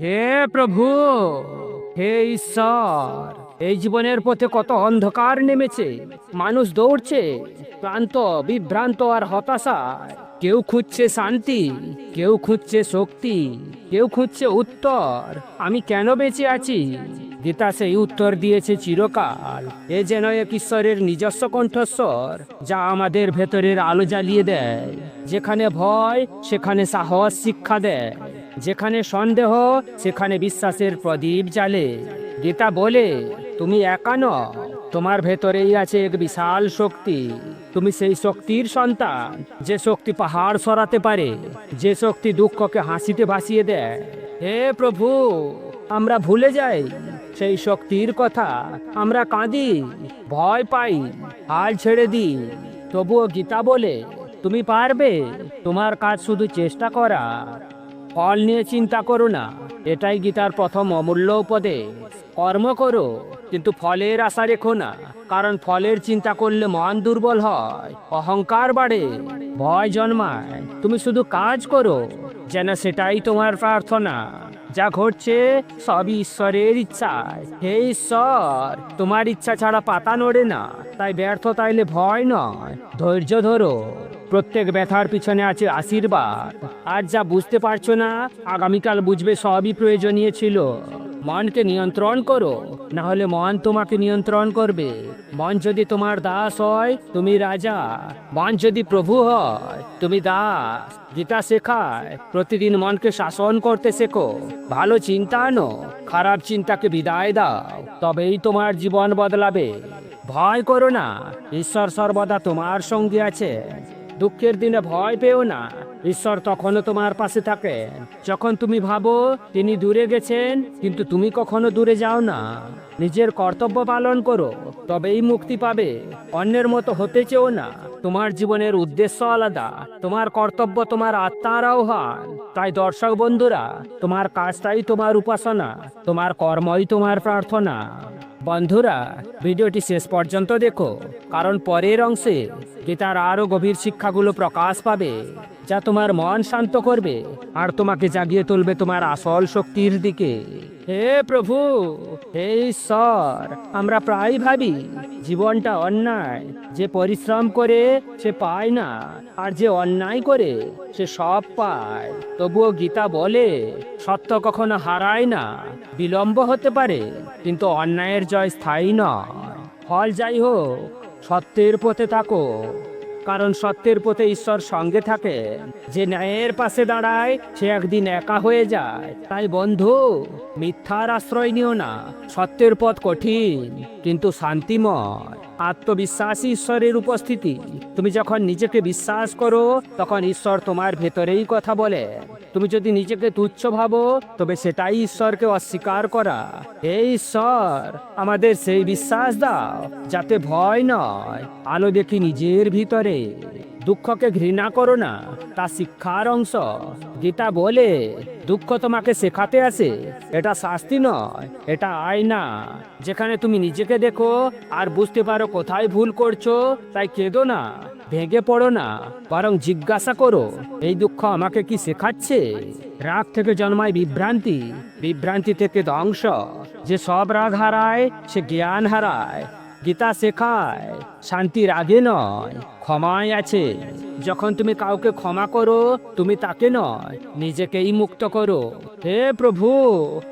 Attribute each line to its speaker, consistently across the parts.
Speaker 1: হে প্রভু, হে ঈশ্বর, এই জীবনের পথে কত অন্ধকার নেমেছে, মানুষ দৌড়ছে, ক্লান্ত, বিভ্রান্ত আর হতাশায় কেউ খুঁজছে শান্তি, কেউ খুঁজছে শক্তি, কেউ খুঁজছে উত্তর। আমি কেন বেঁচে আছি? গীতা সেই উত্তর দিয়েছে চিরকাল। এ যেন এক ঈশ্বরের নিজস্ব কণ্ঠস্বর, যা আমাদের ভেতরের আলো জ্বালিয়ে দেয়। যেখানে ভয়, সেখানে সাহস, শিক্ষা দেয়। যেখানে সন্দেহ, সেখানে বিশ্বাসের প্রদীপ জ্বালে। গীতা বলে, তুমি একা নও, তোমার ভেতরেই আছে এক বিশাল শক্তি। তুমি সেই শক্তির সন্তান, যে শক্তি পাহাড় সরাতে পারে, যে শক্তি দুঃখকে হাসিতে ভাসিয়ে দেয়। হে প্রভু, আমরা ভুলে যাই, সেই শক্তির কথা। আমরা কাঁদি, ভয় পাই, হাল ছেড়ে দিই। তবুও গীতা বলে, তুমি পারবে, তোমার কাজ শুধু চেষ্টা করা। ফল নিয়ে চিন্তা করো না। এটাই গীতার প্রথম অমূল্য উপদেশ। কর্ম করো, কিন্তু ফলের আশা রেখো না। কারণ ফলের চিন্তা করলে মন দুর্বল হয়, অহংকার বাড়ে, ভয় জন্মায়। তুমি শুধু কাজ করো, যেন সেটাই তোমার প্রার্থনা। যা ঘটছে, সবই ঈশ্বরের ইচ্ছায়। হে ঈশ্বর, তোমার ইচ্ছা ছাড়া পাতা নড়ে না, তাই ব্যর্থ তাইলে ভয় নয়। ধৈর্য ধরো। প্রত্যেক ব্যথার পিছনে আছে আশীর্বাদ। আর যা বুঝতে পারছ না, আগামীকাল বুঝবে সবই প্রয়োজনীয় ছিল। মনকে নিয়ন্ত্রণ করো, না হলে মন তোমাকে নিয়ন্ত্রণ করবে। মন যদি তোমার দাস হয়, তুমি রাজা। মন যদি প্রভু হয়, তুমি দাস। গীতা শেখায়, প্রতিদিন মনকে শাসন করতে শেখো। ভালো চিন্তা আনো, খারাপ চিন্তাকে বিদায় দাও, তবেই তোমার জীবন বদলাবে। ভয় করো না, ঈশ্বর সর্বদা তোমার সঙ্গে আছে। দুঃখের দিনে ভয় পেও না। ঈশ্বর তখনও তোমার পাশে থাকে। যখন তুমি ভাবো, তিনি দূরে গেছেন, কিন্তু তুমি কখনো দূরে যাও না। নিজের কর্তব্য পালন করো, তবেই মুক্তি পাবে। অন্যের মতো হতে চেও না। তোমার জীবনের উদ্দেশ্য আলাদা। তোমার কর্তব্য তোমার আত্মার আহ্বান। তাই দর্শক বন্ধুরা, তোমার কাজটাই তোমার উপাসনা। তোমার কর্মই তোমার প্রার্থনা। বন্ধুরা ভিডিওটি শেষ পর্যন্ত দেখো কারণ পরের অংশে গীতার আরও গভীর শিক্ষাগুলো প্রকাশ পাবে। যা তোমার মন শান্ত করবে আর তোমাকে জাগিয়ে তুলবে তোমার আসল শক্তির দিকে। হে প্রভু, হে ঈশ্বর, আমরা প্রায় ভাবি জীবনটা অন্যায়। যে পরিশ্রম করে, সে পায় না। আর যে অন্যায় করে, সে সব পায়। তবুও গীতা বলে, সত্য কখনো হারায় না। বিলম্ব হতে পারে, কিন্তু অন্যায়ের জয় স্থায়ী নয়। ফল যাই হোক, সত্যের পথে থাকো। কারণ সত্যের পথে ঈশ্বর সঙ্গে থাকে। যে ন্যায়ের পাশে দাঁড়ায়, সে একদিন একা হয়ে যায়। তাই বন্ধু, মিথ্যার আশ্রয় নিও না। সত্যের পথ কঠিন, কিন্তু শান্তিময়। আত্মবিশ্বাসী ঈশ্বরের উপস্থিতি। তুমি যখন নিজেকে বিশ্বাস করো, তখন ঈশ্বর তোমার ভেতরেই কথা বলে। তুমি যদি নিজেকে তুচ্ছ ভাবো, তবে সেটাই ঈশ্বরকে অস্বীকার করা। হে ঈশ্বর, আমাদের সেই বিশ্বাস দাও, যাতে ভয় নয়, আলো দেখি নিজের ভিতরে। দুঃখকে ঘৃণা করো না, তা শিক্ষার অংশ। গীতা বলে, দুঃখ তোমাকে শেখাতে আসে, এটা শাস্তি নয়, এটা আয়না। যেখানে তুমি নিজেকে দেখো আর বুঝতে পারো কোথায় ভুল করছ, তাই কেঁদো না, ভেঙে পড়ো না, বরং জিজ্ঞাসা করো, এই দুঃখ আমাকে কি শেখাচ্ছে? রাগ থেকে জন্মায় বিভ্রান্তি বিভ্রান্তি থেকে ধ্বংস। যে সব রাগ হারায়, সে জ্ঞান হারায় গীতা শেখায় শান্তি রাগে নয় ক্ষমায় আছে। যখন তুমি কাউকে ক্ষমা করো, তুমি তাকে নয়, নিজেকেই মুক্ত করো। হে প্রভু,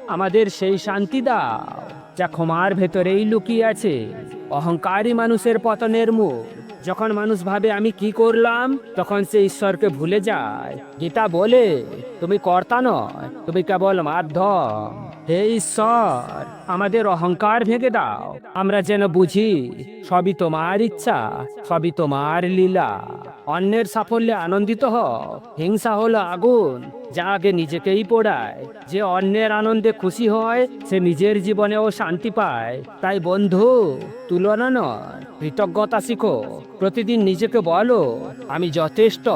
Speaker 1: আমাদের সেই শান্তি দাও, যা ক্ষমার ভেতরেই লুকিয়ে আছে। অহংকারী মানুষের পতনের মুখ। যখন মানুষ ভাবে, আমি কি করলাম? তখন সে ঈশ্বরকে ভুলে যায়। গীতা বলে, তুমি কর্তা নয়, তুমি কেবল মাধ্যম। হে ঈশ্বর, আমাদের অহংকার ভেঙে দাও। আমরা যেন বুঝি, সবই তোমার ইচ্ছা, সবই তোমার লীলা। অন্যের সাফল্যে আনন্দিত হও। হিংসা হলো আগুন, যা আগে নিজেকেই পোড়ায়। যে অন্যের আনন্দে খুশি হয়, সে নিজের জীবনেও শান্তি পায়। তাই বন্ধু, তুলনা নয়, কৃতজ্ঞতা শিখো। প্রতিদিন নিজেকে বলো, আমি যথেষ্ট।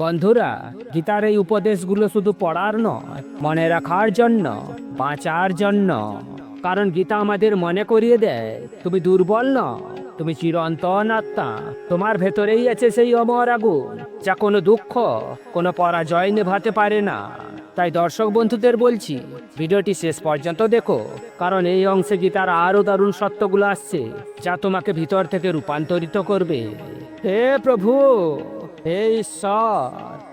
Speaker 1: বন্ধুরা, গীতার এই উপদেশগুলো শুধু পড়ার নয়, মনে রাখার জন্য, বাঁচার জন্য। কারণ গীতা আমাদের মনে করিয়ে দেয়, তুমি দুর্বল ন তুমি চিরন্তন আত্মা। তোমার ভেতরেই আছে সেই অমর আগুন, যা কোনো দুঃখ, কোনো পরাজয় নেভাতে পারে না। তাই দর্শক বন্ধুদের বলছি, ভিডিওটি শেষ পর্যন্ত দেখো, কারণ এই অংশে গীতার আরও দারুণ সত্যগুলো আসছে, যা তোমাকে ভিতর থেকে রূপান্তরিত করবে। হে প্রভু!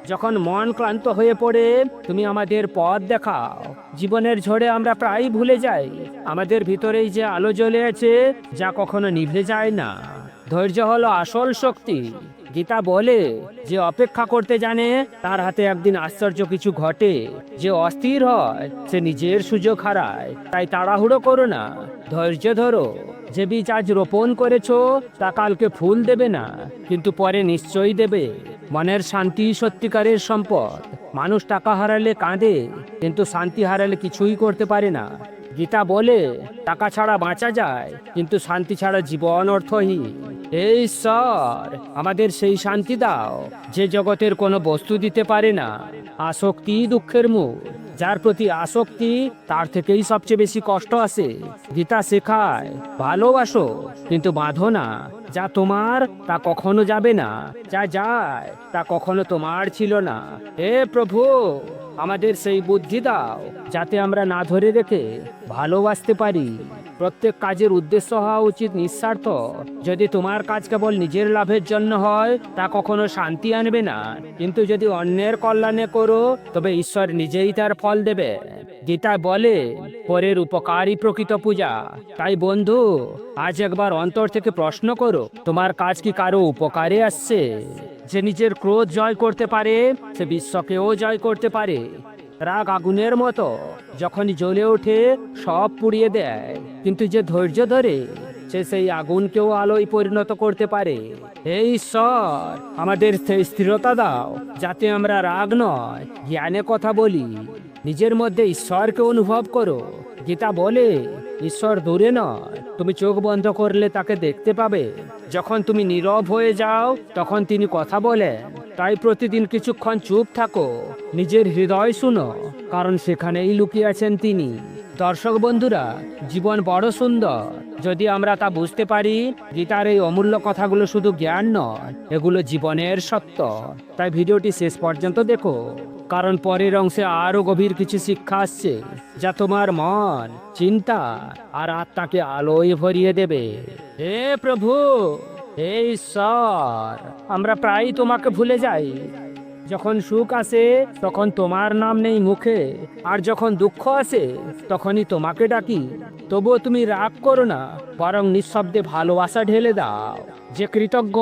Speaker 1: যখন মন ক্লান্ত হয়ে পড়ে, তুমি আমাদের পথ দেখাও। জীবনের ঝড়ে আমরা প্রায় ভুলে যাই। আমাদের ভিতরেই যে আলো জ্বলে আছে, যা কখনো নিভে যায় না। ধৈর্য হলো আসল শক্তি। গীতা বলে, যে অপেক্ষা করতে জানে, তার হাতে একদিন আশ্চর্য কিছু ঘটে। যে অস্থির হয়, সে নিজের সুযোগ হারায়। তাই তাড়াহুড়ো করো না। ধৈর্য ধরো। যে বীজ আজ রোপণ করেছ, তা কালকে ফুল দেবে না, কিন্তু পরে নিশ্চয়ই দেবে। মনের শান্তি সত্যিকারের সম্পদ। মানুষ টাকা হারালে কাঁদে, কিন্তু শান্তি হারালে কিছুই করতে পারে না। গীতা বলে, টাকা ছাড়া বাঁচা যায়, কিন্তু শান্তি ছাড়া জীবন অর্থহীন। এই ঈশ্বর আমাদের সেই শান্তি দাও, যে জগতের কোনো বস্তু দিতে পারে না। আসক্তি দুঃখের মূল। যার প্রতি আসক্তি, তার থেকেই সবচেয়ে বেশি কষ্ট আসে গীতা শেখায়, ভালোবাসো, কিন্তু বাঁধো না। যা তোমার, তা কখনো যাবে না। যা যায়, তা কখনো তোমার ছিল না। হে প্রভু, আমাদের সেই বুদ্ধি দাও, যাতে আমরা না ধরে রেখে ভালোবাসতে পারি। প্রত্যেক কাজের উদ্দেশ্য হওয়া উচিত নিঃস্বার্থ। যদি তোমার কাজ কেবল নিজের লাভের জন্য হয়, তা কখনো শান্তি আনবে না। কিন্তু যদি অন্যের কল্যাণে করো, তবে ঈশ্বর নিজেই তার ফল দেবে। গীতা বলে, পরের উপকারই প্রকৃত পূজা। তাই বন্ধু, আজ একবার অন্তর থেকে প্রশ্ন করো, তোমার কাজ কি কারও উপকারে আসছে? যে নিজের ক্রোধ জয় করতে পারে, সে বিশ্বকেও জয় করতে পারে। রাগ আগুনের মতো। যখন জ্বলে ওঠে, সব পুড়িয়ে দেয়। কিন্তু যে ধৈর্য ধরে, সে সেই আগুনকেও আলোয় পরিণত করতে পারে। হে ঈশ্বর, আমাদের সেই স্থিরতা দাও, যাতে আমরা রাগ নয়, জ্ঞানে কথা বলি। নিজের মধ্যে ঈশ্বরকে অনুভব করো। গীতা বলে, ঈশ্বর দূরে নয়, তুমি চোখ বন্ধ করলে তাকে দেখতে পাবে। যখন তুমি নীরব হয়ে যাও, তখন তিনি কথা বলেন। তাই প্রতিদিন কিছুক্ষণ চুপ থাকো। নিজের হৃদয় শুনো, কারণ সেখানেই লুকিয়ে আছেন তিনি। দর্শক বন্ধুরা, জীবন বড় সুন্দর। যদি আমরা তা বুঝতে পারি, গীতার এই অমূল্য কথাগুলো শুধু জ্ঞান নয়, এগুলো জীবনের সত্য। তাই ভিডিওটি শেষ পর্যন্ত দেখো, কারণ পরের অংশে আরও গভীর কিছু শিক্ষা আসছে, যা তোমার মন, চিন্তা আর আত্মাকে আলোয় ভরিয়ে দেবে। হে প্রভু! হে স্যার আমরা প্রায়ই তোমাকে ভুলে যাই। যখন সুখ আসে, তখন তোমার নাম নেই মুখে। আর যখন দুঃখ আসে, তখনই তোমাকে ডাকি। তবুও তুমি রাগ করো না, বরং নিঃশব্দে ভালোবাসা ঢেলে দাও। যে কৃতজ্ঞ,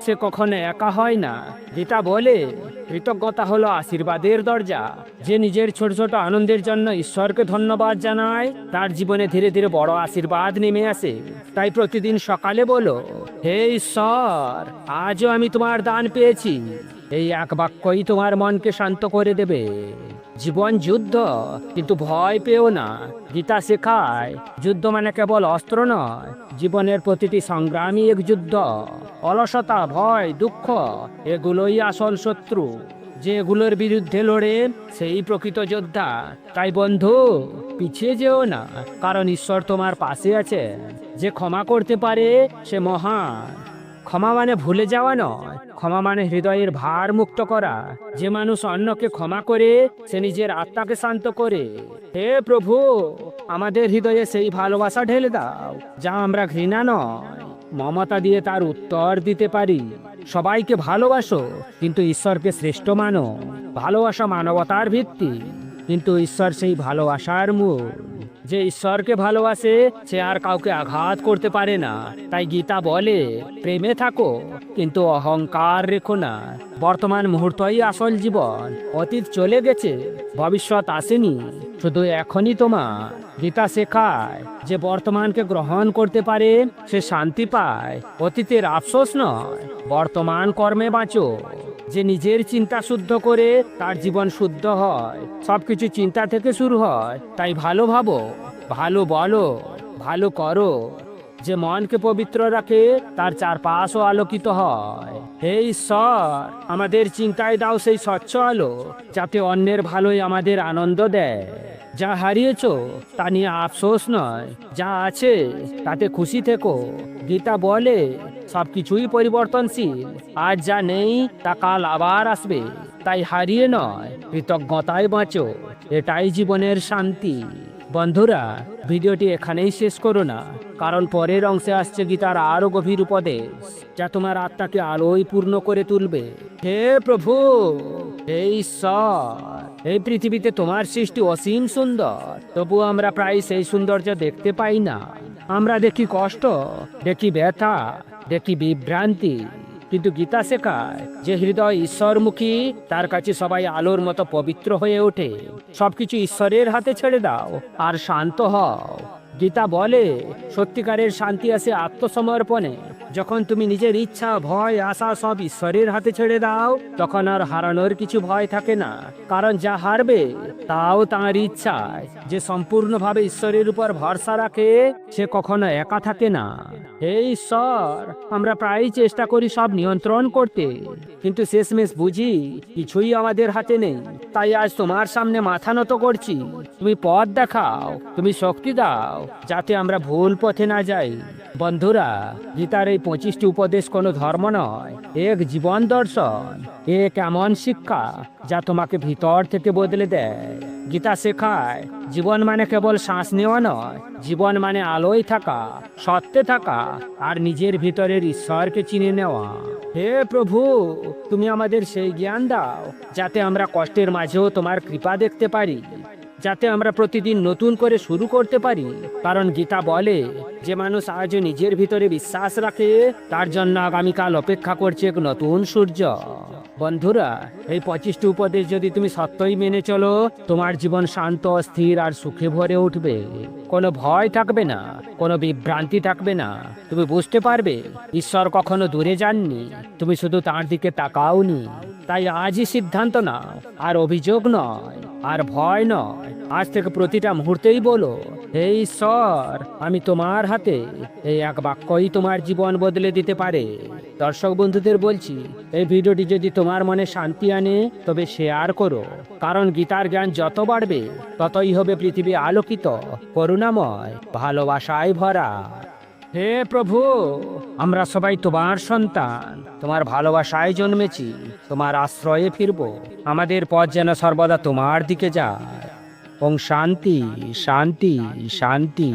Speaker 1: সে কখনো একা হয় না। গীতা বলে, কৃতজ্ঞতা হলো আশীর্বাদের দরজা। যে নিজের ছোট ছোট আনন্দের জন্য ঈশ্বরকে ধন্যবাদ জানায়, তার জীবনে ধীরে ধীরে বড় আশীর্বাদ নেমে আসে। তাই প্রতিদিন সকালে বলো, হে ঈশ্বর, আজও আমি তোমার দান পেয়েছি। এই এক বাক্যই তোমার মনকে শান্ত করে দেবে। জীবন যুদ্ধ, কিন্তু ভয় পেও না। গীতা শেখায়, যুদ্ধ মানে কেবল অস্ত্র নয়, জীবনের প্রতিটি সংগ্রামই এক যুদ্ধ। অলসতা, ভয়, দুঃখ, এগুলোই আসল শত্রু। যে এগুলোর বিরুদ্ধে লড়ে, সেই প্রকৃত যোদ্ধা। তাই বন্ধু, পিছিয়ে যেও না, কারণ ঈশ্বর তোমার পাশে আছে যে ক্ষমা করতে পারে, সে মহান। ক্ষমা মানে ভুলে যাওয়া নয়। ক্ষমা মানে হৃদয়ের ভার মুক্ত করা। যে মানুষ অন্যকে ক্ষমা করে, সে নিজের আত্মাকে শান্ত করে। হে প্রভু, আমাদের হৃদয়ে সেই ভালোবাসা ঢেলে দাও, যা আমরা ঘৃণা নয়। মমতা দিয়ে তার উত্তর দিতে পারি। সবাইকে ভালোবাসো, কিন্তু ঈশ্বরকে শ্রেষ্ঠ মানো। ভালোবাসা মানবতার ভিত্তি, কিন্তু ঈশ্বর সেই ভালোবাসার মূল। যে ঈশ্বরকে ভালোবাসে, সে আর কাউকে আঘাত করতে পারে না। তাই গীতা বলে, প্রেমে থাকো, কিন্তু অহংকার রেখো না। বর্তমান মুহূর্তই আসল জীবন, অতীত চলে গেছে, ভবিষ্যৎ আসেনি, শুধু এখনই তোমার। গীতা শেখায় যে বর্তমানকে গ্রহণ করতে পারে, সে শান্তি পায়, অতীতের আফসোস নয়, বর্তমান কর্মে বাঁচো। যে নিজের চিন্তা শুদ্ধ করে তার জীবন শুদ্ধ হয়। সবকিছু চিন্তা থেকে শুরু হয়। তাই ভালো ভাবো, ভালো বলো, ভালো করো। যে মনকে পবিত্র রাখে, তার চারপাশও আলোকিত হয়। হে ঈশ্বর, আমাদের চিন্তায় দাও সেই স্বচ্ছ আলো, যাতে অন্যের ভালোই আমাদের আনন্দ দেয়। যা হারিয়েছো, তা নিয়ে আফসোস নয়। যা আছে, তাতে খুশি থেকো। গীতা বলে সবকিছুই পরিবর্তনশীল। আজ যা নেই, তা কাল আবার আসবে। তাই হারিয়ে নয় কৃতজ্ঞতায় বাঁচো। এটাই জীবনের শান্তি। বন্ধুরা, ভিডিওটি এখানেই শেষ করো না। কারণ পরের অংশে আসছে গীতার আরও গভীর উপদেশ, যা তোমার আত্মাকে আলোয় পূর্ণ করে তুলবে। হে প্রভু! হে এই পৃথিবীতে তোমার সৃষ্টি অসীম সুন্দর। তবু আমরা প্রায় সেই সৌন্দর্য দেখতে পাই না। আমরা দেখি কষ্ট, দেখি ব্যথা দেখি বিভ্রান্তি। কিন্তু গীতা শেখায় যে হৃদয় ঈশ্বরমুখী, তার কাছে সবাই আলোর মতো পবিত্র হয়ে ওঠে। সবকিছু ঈশ্বরের হাতে ছেড়ে দাও আর শান্ত হও। গীতা বলে, সত্যিকারের শান্তি আসে আত্মসমর্পণে। যখন তুমি নিজের ইচ্ছা, ভয়, আশা সব ঈশ্বরের হাতে ছেড়ে দাও, তখন আর হারানোর কিছু ভয় থাকে না। কারণ যা হারবে, তাও তাঁর ইচ্ছায়। যে সম্পূর্ণভাবে ঈশ্বরের উপর ভরসা রাখে, সে কখনো একা থাকে না। হে ঈশ্বর, আমরা প্রায়ই চেষ্টা করি সব নিয়ন্ত্রণ করতে। কিন্তু শেষমেশ বুঝি কিছুই আমাদের হাতে নেই। তাই আজ তোমার সামনে মাথা নত করছি। তুমি পথ দেখাও, তুমি শক্তি দাও, যাতে আমরা ভুল পথে না যাই। বন্ধুরা, গীতার এই পঁচিশটি উপদেশ কোনো ধর্ম নয়, এক জীবন দর্শন এক এমন শিক্ষা যা তোমাকে ভিতর থেকে বদলে দেয়। গীতা শেখায়, জীবন মানে কেবল শ্বাস নেওয়া নয়, জীবন মানে আলোয় থাকা, সত্যে থাকা, আর নিজের ভিতরের ঈশ্বরকে চিনে নেওয়া। হে প্রভু, তুমি আমাদের সেই জ্ঞান দাও, যাতে আমরা কষ্টের মাঝেও তোমার কৃপা দেখতে পারি, যাতে আমরা প্রতিদিন নতুন করে শুরু করতে পারি। কারণ গীতা বলে, যে মানুষ আজও নিজের ভিতরে বিশ্বাস রাখে, তার জন্য আগামীকাল অপেক্ষা করছে এক নতুন সূর্য। বন্ধুরা, এই পঁচিশটি উপদেশ যদি তুমি সত্যই মেনে চলো, তোমার জীবন শান্ত স্থির আর সুখে ভরে উঠবে। কোনো ভয় থাকবে না, কোনো বিভ্রান্তি থাকবে না। তুমি বুঝতে পারবে, ঈশ্বর কখনো দূরে যাননি, তুমি শুধু তার দিকে তাকাওনি। তাই আজই সিদ্ধান্ত নাও, আর অভিযোগ নয়, আর ভয় নয়। আজ থেকে প্রতিটা মুহূর্তেই বলো, হে ঈশ্বর, আমি তোমার হাতে এই এক বাক্যই তোমার জীবন বদলে দিতে পারে। দর্শক বন্ধুদের বলছি, এই ভিডিওটি যদি তোমার মনে শান্তি আনে, তবে শেয়ার করো। কারণ গীতার জ্ঞান যত বাড়বে, ততই হবে পৃথিবী আলোকিত, করুণাময়, ভালোবাসায় ভরা। হে প্রভু, আমরা সবাই তোমার সন্তান। তোমার ভালোবাসায় জন্মেছি, তোমার আশ্রয়ে ফিরব। আমাদের পথ যেন সর্বদা তোমার দিকে যায়। ওং শান্তি শান্তি শান্তি।